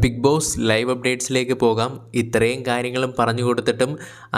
Big boss live അപ്ഡേറ്റ്സിലേക്ക് പോകാം. ഇത്രയും കാര്യങ്ങളും പറഞ്ഞു കൊടുത്തിട്ടും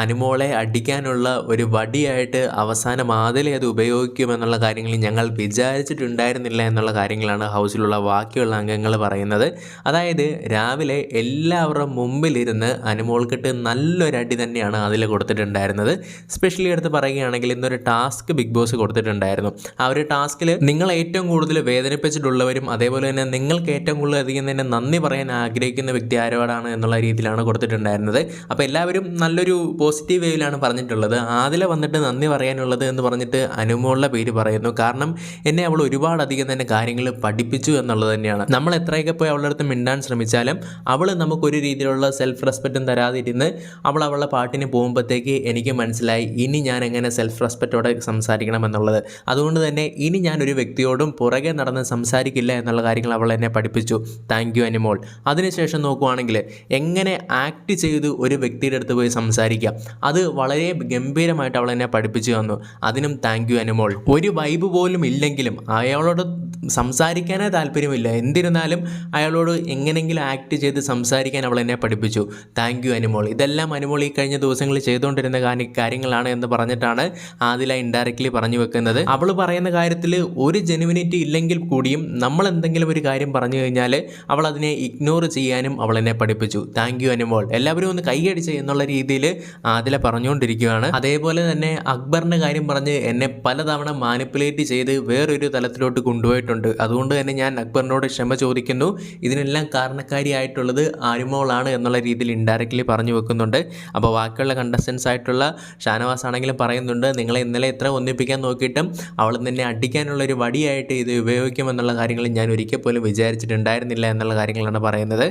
അനുമോളെ അടിക്കാനുള്ള ഒരു വടിയായിട്ട് അവസാനം ആദിലെ അത് ഉപയോഗിക്കുമെന്നുള്ള കാര്യങ്ങൾ ഞങ്ങൾ വിചാരിച്ചിട്ടുണ്ടായിരുന്നില്ല എന്നുള്ള കാര്യങ്ങളാണ് ഹൗസിലുള്ള ബാക്കിയുള്ള അംഗങ്ങൾ പറയുന്നത്. അതായത് രാവിലെ എല്ലാവരുടെ മുമ്പിലിരുന്ന് അനുമോൾക്കിട്ട് നല്ലൊരു അടി തന്നെയാണ് അതിൽ കൊടുത്തിട്ടുണ്ടായിരുന്നത്. സ്പെഷ്യലി എടുത്ത് പറയുകയാണെങ്കിൽ ഇന്നൊരു ടാസ്ക് ബിഗ് ബോസ് കൊടുത്തിട്ടുണ്ടായിരുന്നു. ആ ഒരു ടാസ്കിൽ നിങ്ങൾ ഏറ്റവും കൂടുതൽ വേദനിപ്പിച്ചിട്ടുള്ളവരും അതേപോലെ തന്നെ നിങ്ങൾക്ക് ഏറ്റവും കൂടുതൽ അധികം തന്നെ നന്ദി പറയാൻ ആഗ്രഹിക്കുന്ന വ്യക്തി ആരോടാണ് എന്നുള്ള രീതിയിലാണ് കൊടുത്തിട്ടുണ്ടായിരുന്നത്. അപ്പോൾ എല്ലാവരും നല്ലൊരു പോസിറ്റീവ് വേവിലാണ് പറഞ്ഞിട്ടുള്ളത്. ആദില വന്നിട്ട് നന്ദി പറയാനുള്ളത് എന്ന് പറഞ്ഞിട്ട് അനുമോളുടെ പേര് പറയുന്നു. കാരണം എന്നെ അവൾ ഒരുപാടധികം തന്നെ കാര്യങ്ങൾ പഠിപ്പിച്ചു എന്നുള്ളത് തന്നെയാണ്. നമ്മൾ എത്രയൊക്കെ പോയി അവളുടെ അടുത്ത് മിണ്ടാൻ ശ്രമിച്ചാലും അവൾ നമുക്കൊരു രീതിയിലുള്ള സെൽഫ് റെസ്പെക്റ്റും തരാതിരുന്ന് അവൾ അവളുടെ പാട്ടിന് പോകുമ്പോഴത്തേക്ക് എനിക്ക് മനസ്സിലായി ഇനി ഞാൻ എങ്ങനെ സെൽഫ് റെസ്പെക്റ്റോടെ സംസാരിക്കണം എന്നുള്ളത്. അതുകൊണ്ട് തന്നെ ഇനി ഞാൻ ഒരു വ്യക്തിയോടും പുറകെ നടന്ന് സംസാരിക്കില്ല എന്നുള്ള കാര്യങ്ങൾ അവൾ എന്നെ പഠിപ്പിച്ചു. Thank you Animol. അതിനുശേഷം നോക്കുവാണെങ്കിൽ എങ്ങനെ ആക്ട് ചെയ്ത് ഒരു വ്യക്തിയുടെ അടുത്ത് പോയി സംസാരിക്കാം. അത് വളരെ ഗംഭീരമായിട്ട് അവൾ എന്നെ പഠിപ്പിച്ചു തന്നു. അതിനും താങ്ക് യു അനുമോൾ. ഒരു വൈബ് പോലും ഇല്ലെങ്കിലും അയാളോട് സംസാരിക്കാനേ താല്പര്യമില്ല. എന്തിരുന്നാലും അയാളോട് എങ്ങനെങ്കിലും ആക്ട് ചെയ്ത് സംസാരിക്കാൻ അവൾ എന്നെ പഠിപ്പിച്ചു. Thank you Anumol. ഇതെല്ലാം അനുമോൾ ഈ കഴിഞ്ഞ ദിവസങ്ങളിൽ ചെയ്തുകൊണ്ടിരുന്ന കാര്യങ്ങളാണ് എന്ന് പറഞ്ഞിട്ടാണ് ആദില ഇൻഡയറക്റ്റ്ലി പറഞ്ഞു വെക്കുന്നത്. അവൾ പറയുന്ന കാര്യത്തിൽ ഒരു ജെനുവിനിറ്റി ഇല്ലെങ്കിൽ കൂടിയും നമ്മൾ എന്തെങ്കിലും ഒരു കാര്യം പറഞ്ഞു കഴിഞ്ഞാൽ അവൾ അതിനെ ഇഗ്നോർ ചെയ്യാനും അവൾ എന്നെ പഠിപ്പിച്ചു. Thank you Anumol. എല്ലാവരും ഒന്ന് കൈയടിച്ച് എന്നുള്ള രീതിയിൽ ആദില പറഞ്ഞുകൊണ്ടിരിക്കുകയാണ്. അതേപോലെ തന്നെ അക്ബറിന്റെ കാര്യം പറഞ്ഞ് എന്നെ പലതവണ മാനിപ്പുലേറ്റ് ചെയ്ത് വേറൊരു തലത്തിലോട്ട് കൊണ്ടുപോയിട്ടുണ്ട്. അതുകൊണ്ട് തന്നെ ഞാൻ അക്ബറിനോട് ക്ഷമ ചോദിക്കുന്നു. ഇതിനെല്ലാം കാരണക്കാരിയായിട്ടുള്ളത് ആരുമോളാണ് എന്നുള്ള രീതിയിൽ ഇൻഡയറക്റ്റ്ലി പറഞ്ഞു വെക്കുന്നുണ്ട്. അപ്പോൾ ബാക്കിയുള്ള കണ്ടസ്റ്റൻസ് ആയിട്ടുള്ള ഷാനവാസ് ആണെങ്കിലും പറയുന്നുണ്ട് നിങ്ങളെ ഇന്നലെ എത്ര ഒന്നിപ്പിക്കാൻ നോക്കിയിട്ടും അവൾ നിന്നെ അടിക്കാനുള്ള ഒരു വടിയായിട്ട് ഇത് ഉപയോഗിക്കുമെന്നുള്ള കാര്യങ്ങൾ ഞാൻ ഒരിക്കൽ പോലും വിചാരിച്ചിട്ടുണ്ടായിരുന്നില്ല എന്നുള്ള കാര്യങ്ങളാണ് പറയുന്നത്.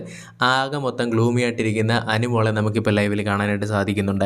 ആകെ മൊത്തം ഗ്ലൂമിയായിട്ടിരിക്കുന്ന അനുമോളെ നമുക്കിപ്പോൾ ലൈവിൽ കാണാനായിട്ട് സാധിക്കുന്നുണ്ടായിരുന്നു.